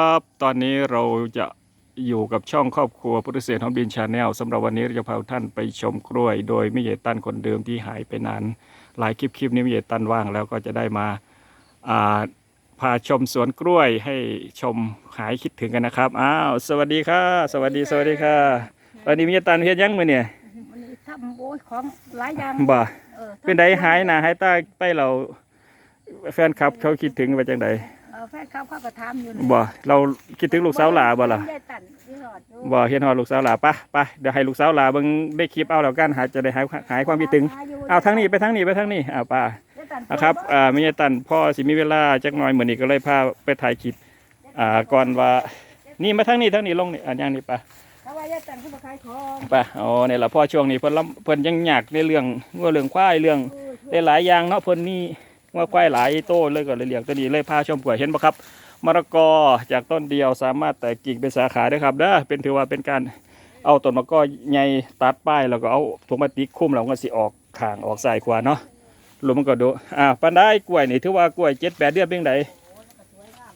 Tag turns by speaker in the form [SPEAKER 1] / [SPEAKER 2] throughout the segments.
[SPEAKER 1] ครับตอนนี้เราจะอยู่กับช่องครอบครัวพุทธเศรษฐ์ฮอมบินชาแนลสำหรับวันนี้เราจะพาท่านไปชมกล้วย โดยมิเยตันคนเดิมที่หายไปนานหลายคลิปคลิปนี้มิเยตันว่างแล้วก็จะได้มาอ่าพาชมสวนกล้วยให้ชมหายคิดถึงกันนะครับอ้าวสวัสดีค่ะ สวัสดีสวัสดีค่ะวันนี้มิเยตันเฮ็ดหยังมือเนี่ย
[SPEAKER 2] มันนี้ทำโอ้ยของหลายอย่าง
[SPEAKER 1] บ่
[SPEAKER 2] ออ
[SPEAKER 1] เป็นไดหายหนาหายตาไปเราแฟนคลับเขาคิดถึงว่าจังได
[SPEAKER 2] เออ แฟนเขาเขาก็ถามอยู่
[SPEAKER 1] บ่เราคิดถึงลูกสาวหลาบ่ล่ะ
[SPEAKER 2] ยายตันที่หอดอยู่
[SPEAKER 1] บ่เห็นฮอดลูกสาวหลาปะไปเดี๋ยวให้ลูกสาวหลาเบิ่งได้คลิปเอาแล้วกันหาจะได้หายหายความคิดถึง
[SPEAKER 2] หยู่
[SPEAKER 1] เอาทางนี้ไปทางนี้ไปทางนี้เอาป้ายา
[SPEAKER 2] ยตัน
[SPEAKER 1] นะครับอ่ามียตันพ่อสิมีเวลาจักหน่อยมื้อนี้ก็เลยพาไปถ่ายคลิปอ่าก่อนว่านี่มาทางนี้ทางนี้ลงนี่อันอย่างนี้ปะ
[SPEAKER 2] เพราะว่ายายตันเขามาขายของ
[SPEAKER 1] ปะอ๋อนี่ล่ะพ่อช่วงนี้เพิ่นลำเพิ่นยังอยากในเรื่องว่าเรื่องควายเรื่อง
[SPEAKER 2] เออ
[SPEAKER 1] ได้หลายอย่างเนาะเพิ่นมี ว่าควายหลายโตเลยก็เลยเลี้ยงตัวนี้เลยพาชมกล้วยเห็นบ่ครับมะละกอจากต้นเดียวสามารถแตกกิ่งเป็นสาขาได้ครับเด้อเป็นถือว่าเป็นการเอาต้นมะละกอใหญ่ตัดป้ายแล้วก็เอาถุงพลาสติกคลุมแล้วก็สิออกข้างออกซ้ายขวาเนาะรวมมันก็ดูอ่าปันได้กล้วยนี่ถือว่ากล้วย7 8เดือนเพียงใด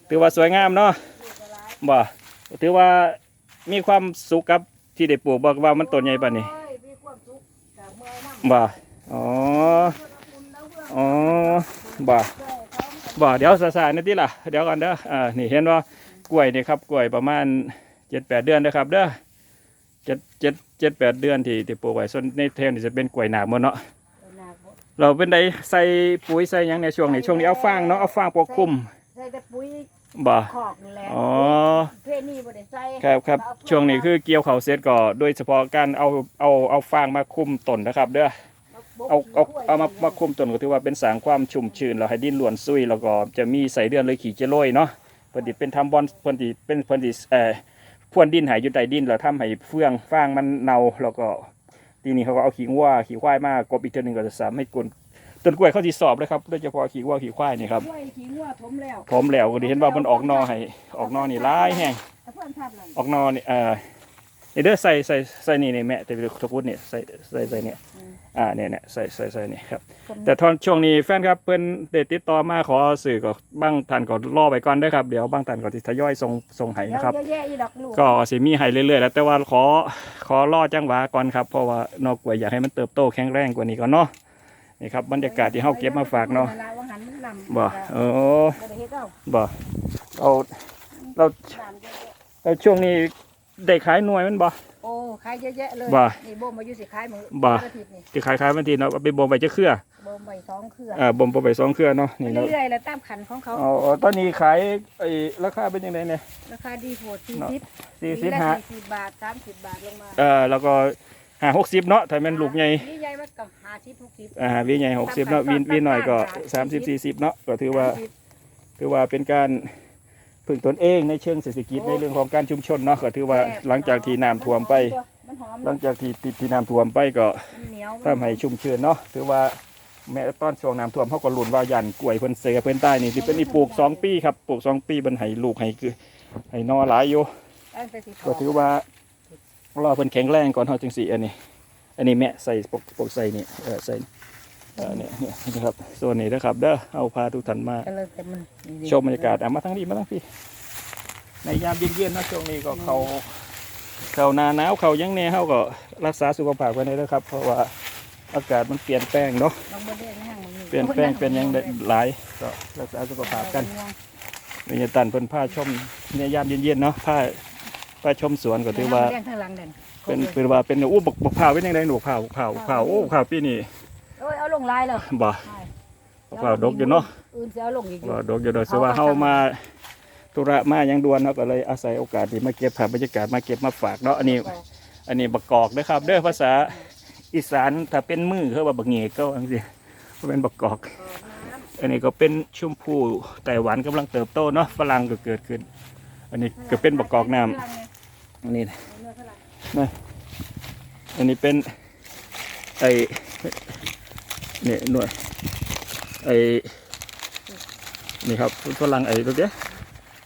[SPEAKER 1] ถือว่าสวยงามเนาะบ่ถือว่ามีความสุขกับที่ได้ปลูกบอกว่ามันต้นใหญ่ปานนี้
[SPEAKER 2] โอ้ยมีความสุขกับเมื่อยน้ำ
[SPEAKER 1] บ่อ๋ออ๋อ บ่
[SPEAKER 2] เพื่อนเขา
[SPEAKER 1] บ่เดี๋ยวสาๆนี่ติล่ะเดี๋ยวก่อนเด้ออ่านี่เห็นว่ากล้วยนี่ครับกล้วยประมาณเจ็ดแปดเดือนนะครับเด้อเจ็ดเจ็ดเจ็ดแปดเดือนที่ที่ปลูกไว้ส่วนในเทนนี่จะเป็นกล้วยหนาหมดเนาะ
[SPEAKER 2] เอาหน้าบ่
[SPEAKER 1] เราเป็นไดใส่ปุ๋ยใส่หยังในช่วงนี้ช่วงนี้เอาฟางเนาะเอาฟางปกคลุม
[SPEAKER 2] ใส่แต่ปุ๋ย
[SPEAKER 1] บ่
[SPEAKER 2] คอกนี่แหละ
[SPEAKER 1] อ๋อ
[SPEAKER 2] เพศนี่บ่ได้ใส่
[SPEAKER 1] ครับครับช่วงนี้คือเกี่ยวเขาวเสร็จก็โดยเฉพาะการเอาเอาเอาฟางมาคลุมต้นนะครับเด้อ เอาเอาเอามามาคุมต้นก็ถือว่าเป็นสางความชุ่มชื้นแล้วให้ดินล้วนซุยแล้วก็จะมีใส่เดือนเลยขี่เจโรยเนาะเพิ่นสิเป็นทำบอลเพิ่นสิเป็นเพิ่นสิเอ่อพรวนดินใหายอยู่ใต้ดินแล้วทำให้เฟืองฟางมันเน่าแล้วก็ทีนี้เขาก็เอาขี้วัวขี้ควายมากบอีกเทื่อหนึงก็จะสามให้กลนต้นกล้วยเขาสิสอบเลยครับโดยเฉพาะขี้วัวขี้ควายนี่ครับ
[SPEAKER 2] กล้วยขี้งัวถมแล้ว
[SPEAKER 1] พร้อมแล้วก็ได้เห็นว่ามันออกหนอให้ออกหนอนี่หลายแฮง
[SPEAKER 2] แต่เพื่อนทำนั่น
[SPEAKER 1] ออกหนอนี่เอ่อนี่ เด้อใส่ใส่ใส่นี่นี่แม่แต่ตะกุดนี่ใส่ใส่ใส่เนี่ยอ่าเนี่ยเนี่ยใส่ใส่ใส่นี่ครับแต่ตอนช่วงนี้แฟนครับเพิ่นได้ติดต่อมาขอสื่อก็บางท่านก็รอไปก่อนเด้อครับเดี๋ยวบางท่านก็สิทยอยส่งส่งให้
[SPEAKER 2] เดี๋ยว
[SPEAKER 1] นะครับ
[SPEAKER 2] เยอะแยะอีดอกลูก
[SPEAKER 1] ก็สิมีให้เรื่อยๆแล้วแต่ว่าขอขอรอจังหวะก่อนครับเพราะว่านอกกล้วยอยากให้มันเติบโตแข็งแรงกว่านี้ก่อนเนาะนี่ครับบรรยากาศที่เฮาเก็บมาฝากเนาะ
[SPEAKER 2] วลหันมันนำ
[SPEAKER 1] บ่เออ
[SPEAKER 2] บ่ได้เฮ็ดเอา
[SPEAKER 1] บ่เอาเรา
[SPEAKER 2] น้ำเยอะ
[SPEAKER 1] เราช่วงนี้ ได้ขายหน่วยมันบ่
[SPEAKER 2] ๆโอ้ขายเยอะแยะเลย
[SPEAKER 1] บ่
[SPEAKER 2] นี่บ่มมาอยู่สิขายมื้อ
[SPEAKER 1] บ่
[SPEAKER 2] วันอาทิตย์นี่
[SPEAKER 1] ที่ขายขายบางทีเนาะเอาไปบ่มไปจะเครือ
[SPEAKER 2] บ่มไปสองเครือ
[SPEAKER 1] อ่าบ่มไปสองเครือเนาะนี่เนาะ
[SPEAKER 2] เรื่อยๆแล้วตามขันของเขา
[SPEAKER 1] เอาเอาตอนนี้ขายไอ้ราคาเป็นยังไงเนี่ย
[SPEAKER 2] ราคาดีโหด
[SPEAKER 1] เนาะ
[SPEAKER 2] 40
[SPEAKER 1] สี่
[SPEAKER 2] ปี
[SPEAKER 1] สิบ
[SPEAKER 2] ละ
[SPEAKER 1] ห้า
[SPEAKER 2] 40บาท30บาทลงมา
[SPEAKER 1] เอ่อแล้วก็ห้าหกสิบเนาะถ้ามันลูกใหญ่
[SPEAKER 2] นี่ใหญ่มันก็50 60
[SPEAKER 1] อ่าวีใหญ่หกสิบเนาะวีวีหน่อยก็สามสิบสี่สิบเนาะก็ถือว่า ถือว่าเป็นการ พึ่งตนเองในเชิงเศรษฐกิจในเรื่องของการชุมชนเนาะก็ถือว่าหลังจากที่น้ำท่วมไป
[SPEAKER 2] มันหอม
[SPEAKER 1] หลังจากที่ติดที่น้ำท่วมไปก็
[SPEAKER 2] มันเหนียว
[SPEAKER 1] ทำให้ชุ่มชื้นเนาะถือว่าแม้ตอนช่วงน้ำท่วมเขาก็ลุ้นว่ายันกล้วยเพิ่นเสือเพิ่นใต้นี่สิเป็นอีปลูกสองปีครับปลูกสองปีมันให้ลูกให้คือให้นอหลายอยู่
[SPEAKER 2] ตั้งแต่สิท
[SPEAKER 1] ก็
[SPEAKER 2] อง
[SPEAKER 1] ถือว่ารอเพิ่นแข็งแรงก่อนเฮาจังสิอันนี้ อันนี้แม่ใส่ปกปกใส่นี่เออใส่ เออเนี่ยเนี่ยนะครับส่วนนี้นะครับ เด้อเอาพาทุกท่านมา
[SPEAKER 2] ก็เลยแต่มันนี่ๆ
[SPEAKER 1] ชมบรรยากาศอะมาทั้งนี้มาทั้งพี่ในยามเย็นๆนะช่วงนี้ก็เขาเขาหนาหนาวเขายังแน่เฮาก็รักษาสุขภาพไว้ในเด้อครับ เพราะว่าอากาศมันเปลี่ยนแปลงเนาะ
[SPEAKER 2] ลองบ่ได้นะฮะมึง
[SPEAKER 1] เปลี่ยนแปลงเป็นหยังได้หลายก็รักษาสุขภาพกันวิญญาตันเพิ่นพาชมในยามเย็นๆเนาะพาพาชมสวนก็ถือว่า
[SPEAKER 2] เลี้ยงข้างหลังเด่น
[SPEAKER 1] เป็นเป็นว่าเป็นอู้บกบกเผาวเป็นยังไงหนูเผาวเผาวเผาวโอ้เผาวปีนี้
[SPEAKER 2] โอ้ยเอาลงลายเลย
[SPEAKER 1] บ่
[SPEAKER 2] ใช่
[SPEAKER 1] บกเผาวดกอยู่เนาะ
[SPEAKER 2] อื่นจะเอาลงอีกอยู่
[SPEAKER 1] บ่ดกอยู่โดยเฉพาะเฮามาธุระมายังด่วนเนาะก็เลยอาศัยโอกาสที่มาเก็บภาพบรรยากาศมาเก็บมาฝากเนาะอันนี้ อันนี้บักกอกนะครับ เด้อภาษาอีสานถ้าเป็นมือเขาว่าบักเหงก็อังสิเป็นบักกอก อันนี้ก็เป็นชมพูไต้หวันกำลังเติบโตเนาะฝรั่งก็เกิดขึ้น อันนี้ก็เป็นบักกอกน้ำอันนี้นะอันนี้เป็นไอเนี่ยหน่วยไอนี่ครับฝรั่งไอ้ตัวเนี้ย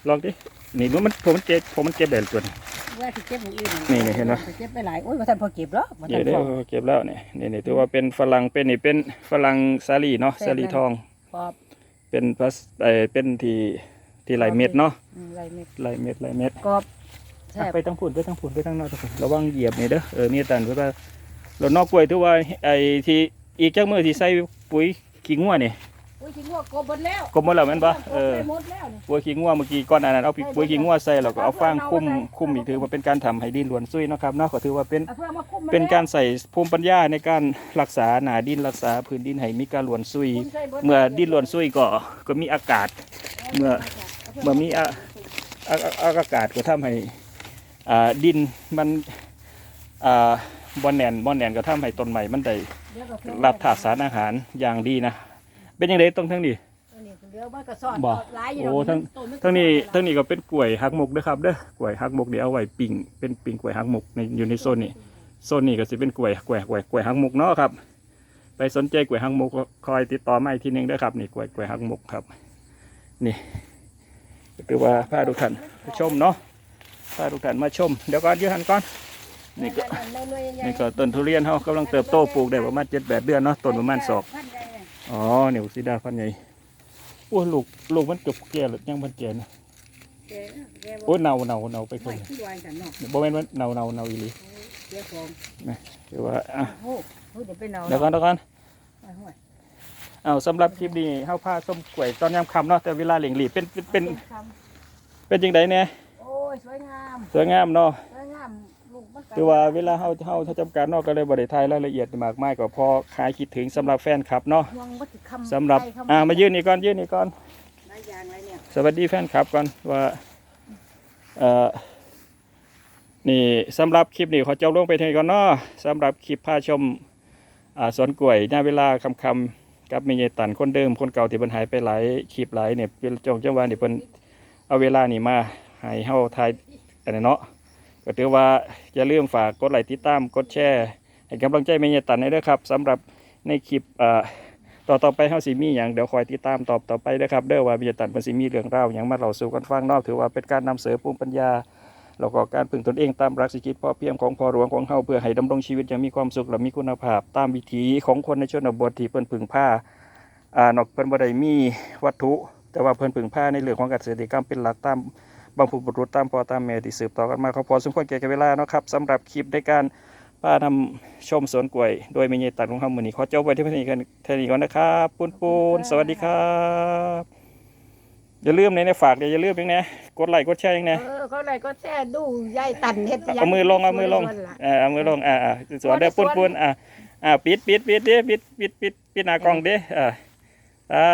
[SPEAKER 1] ลองดินี่ดูมันผมมันเจ็บผมมันเจ็บแบบตัวนี้
[SPEAKER 2] ว่าที่เก็บอย่างอื่น
[SPEAKER 1] นี่นี่เห็นไหม
[SPEAKER 2] เก็บไปหลายโอ้ยมาทันพอเก็บแล้วมา
[SPEAKER 1] เดี๋
[SPEAKER 2] ทั
[SPEAKER 1] ยวนเดี๋ย
[SPEAKER 2] พ
[SPEAKER 1] ว
[SPEAKER 2] อ
[SPEAKER 1] เก็บแล้วเนี่ยนี่นี่ถือว่าเป็นฝรั่งเป็นนี่เป็นฝรั่งสาลีเนาะ
[SPEAKER 2] แซ่บ
[SPEAKER 1] สาลี
[SPEAKER 2] นะ
[SPEAKER 1] ทอง
[SPEAKER 2] ปอบ
[SPEAKER 1] เป็นพลาสเออเป็นที่ที่ไหลเม็ดเนาะ
[SPEAKER 2] อืมไรเม็ด
[SPEAKER 1] ไหลเม็ดไหลเม็ด
[SPEAKER 2] กรอบแซ่
[SPEAKER 1] อะ
[SPEAKER 2] บ
[SPEAKER 1] ไปทางพุ่นไปทางพุ่นไปทางนอกทุกคนระวังเหยียบนี่เด้อเออมีตันเพื่อว่าเรานอกกล้วยที่ว่าไอ้ที่ อีกจักมือที่ใส่ปุ๋ยขี้งัวนี่
[SPEAKER 2] อุ้ยทิ้งหัวกบหมดแล้ว
[SPEAKER 1] กบหมดแล้วแม่นปะเออ
[SPEAKER 2] กบไปหมดแล้วนี่
[SPEAKER 1] ปุ๋ยขี้งัวเมื่อกี้ก้อนอันนั้นเอาปุ๋ยขี้งัวใส่แล้วก็เอาฟางคุ้มคุ้มอีกถือว่าเป็นการทำให้ดินหลวนซุยเนาะครับเนาะก็ถือว่าเป็น
[SPEAKER 2] เอาเพื่อมาคุมมั
[SPEAKER 1] เป็น
[SPEAKER 2] แล้ว
[SPEAKER 1] การใส่ภูมิปัญญาในการรักษาหนาดินรักษาพื้นดินให้มีการหลวนซุย
[SPEAKER 2] คุมใส่บิ
[SPEAKER 1] เมื่อดินหลวนซุยก็ก็มีอากาศ เมื่อเมื่อมีอะอะอะอากาศก็ทำให้อ่าดินมันอ่าบอนแหนนบอนแหนนก็ทำให้ต้นใหม่มันได้
[SPEAKER 2] เดี๋ยวก็เพิ่ม
[SPEAKER 1] รับถาดสารอาหารอย่างดีนะ เป็นยังไงตรงทั้งนี้
[SPEAKER 2] อันนี้เดี๋ยวมันก็ซ่อน
[SPEAKER 1] บ่
[SPEAKER 2] หลายอยู่
[SPEAKER 1] โอ้
[SPEAKER 2] ดอก
[SPEAKER 1] ทั้ง
[SPEAKER 2] ต้มัก็
[SPEAKER 1] ทั้งนี้
[SPEAKER 2] ซ่อ
[SPEAKER 1] ทั้งนี้ก็เป็นกล้วยหักมุกเด้อครับเด้อกล้วยหักมุกเดี๋ยวเอาไว้ปิ่งเป็นปิ่งกล้วยหักมุกในอยู่ในโซนนี้โซนนี้ก็สิเป็นกล้วยกล้วยกล้วยกล้วยหักมุกเนาะครับ ไปสนใจกล้วยหักมุกก็คอยติดต่อมาอีกทีหนึงเด้อครับนี่กล้วยกล้วยหักมุกครับ นี่คือว่าพาทุกท่านไปชมเนาะพาทุกท่านมาชม เดี๋ยวก่อนยืนหันก่อน นี่ก็
[SPEAKER 2] ในหน่วยใหญ่ๆ
[SPEAKER 1] นี่ก็ต้นทุเรียนเขากำลังเติบโตปลูกได้ประมาณเจ็ดแปดเดือนเนาะต้นประมาณศอก
[SPEAKER 2] พันใหญ่เนี่ย
[SPEAKER 1] อ๋อเหนียวสีดาพันใหญ่โอ้ลูกลูกมันเกือบแก่แล้วยังมันแก่นะ
[SPEAKER 2] แกนะแกบ่
[SPEAKER 1] โอ้เนาเนาเนาไปค
[SPEAKER 2] ไม่
[SPEAKER 1] น
[SPEAKER 2] ที่วางกันเนาะ
[SPEAKER 1] บ่แม่นว่าเนาเนาเนาอีหลี
[SPEAKER 2] เสียของ
[SPEAKER 1] คือว่าอะ
[SPEAKER 2] โอ้โหเดี๋ยวไปเนา
[SPEAKER 1] เดี๋ยวก่อนเดี๋ยวก่อน
[SPEAKER 2] โอ้ย
[SPEAKER 1] เอาสำหรับคลิปนี้เฮาพาส้มกล้วยตอนยามค่ำเนาะแต่เวลาเหลียงหลีเป็นเป็นเป็น
[SPEAKER 2] ค
[SPEAKER 1] เป็นจังไดเนี่ยำ
[SPEAKER 2] โอ้ยสวยงาม
[SPEAKER 1] สวยงามเนาะ
[SPEAKER 2] สวยงามลูกมันก็
[SPEAKER 1] คือว่าเวลาเฮาเฮาถ้าจำการเนาะก็เลยบ่ได้ถ่ายรายละเอียดมากมายก็พอคลายคิดถึงสำหรับแฟนคลับเนาะ
[SPEAKER 2] ห่วงบ่ถึงคำ
[SPEAKER 1] สำหรับ
[SPEAKER 2] ไปคำ
[SPEAKER 1] อ่ามายืนนี่ก่อนยืนนี่ก่อน
[SPEAKER 2] หลายอย่างหลายเนี่ย
[SPEAKER 1] สวัสดีแฟนคลับก่อนว่าเอ่อนี่สำหรับคลิปนี้ขอจบลงไปเท่านี้ก่อนเนาะสำหรับคลิปพาชมอ่าสวนกล้วยหน้าเวลาคำคำๆกับเมยตันคนเดิมคนเก่าที่เพิ่นหายไปหลายคลิปหลายเนี่ยเป็นจงจังหวะนี่เพิ่นเอาเวลานี่มาให้เฮาทายอันนั้นเนาะ ก็ถือว่าอย่าลืมฝากกดไลค์ติดตามกดแชร์ให้กำลังใจเมยตันให้ด้วยครับสำหรับในคลิปต่อต่อไปเฮาสิมีอย่างเดี๋ยวคอยติดตามตอบต่อไปนะครับเด้อว่าวิญญาณมันสิมีเรื่องราวอย่างมาเล่าสู่กันฟังนอกถือว่าเป็นการนำเสนอภูมิปัญญาแล้วก็การพึ่งตนเองตามหลักสิกิจพ่อเพียงของพ่อหลวงของเฮาเพื่อให้ดำรงชีวิตอย่างมีความสุขและมีคุณภาพ ตามวิถีของคนในชนบทที่เพิ่นพึ่งผ้าอ่านอกเพิ่นบ่ได้มีวัตถุ แต่ว่าเพิ่นพึ่งผ้าในเรื่องของเกษตรกรรมเป็นหลักตาม บางผู้บุรุษตามพ่อตามแม่ที่สืบต่อกันมาเขาพอสมควรแก่เวลาเนาะครับสำหรับคลิปในการป้านำชมสวนกล้วย โดยมีเยตัดของคำมือนี้ขอจบไว้ที่เพียงนี้กันเท่านี้ก่อนนะครับปูนปูนสวัสดีครับอย่าลืมในในฝากอย่าลืมยังไงกดไลค์กดแชร์ยังไง
[SPEAKER 2] เออเขาเลยก็แช่ดูยายตันเฮ็ดไปยัง
[SPEAKER 1] เอามือลงเอามือลง
[SPEAKER 2] ส่วนละ
[SPEAKER 1] เออเอามือลงอ่าอ่าสวนเด้อปูนปูนอ่าอ่าปิดปิดปิดเด้ปิดปิดปิดปิดหน้ากล้องเด้อ่าอ่า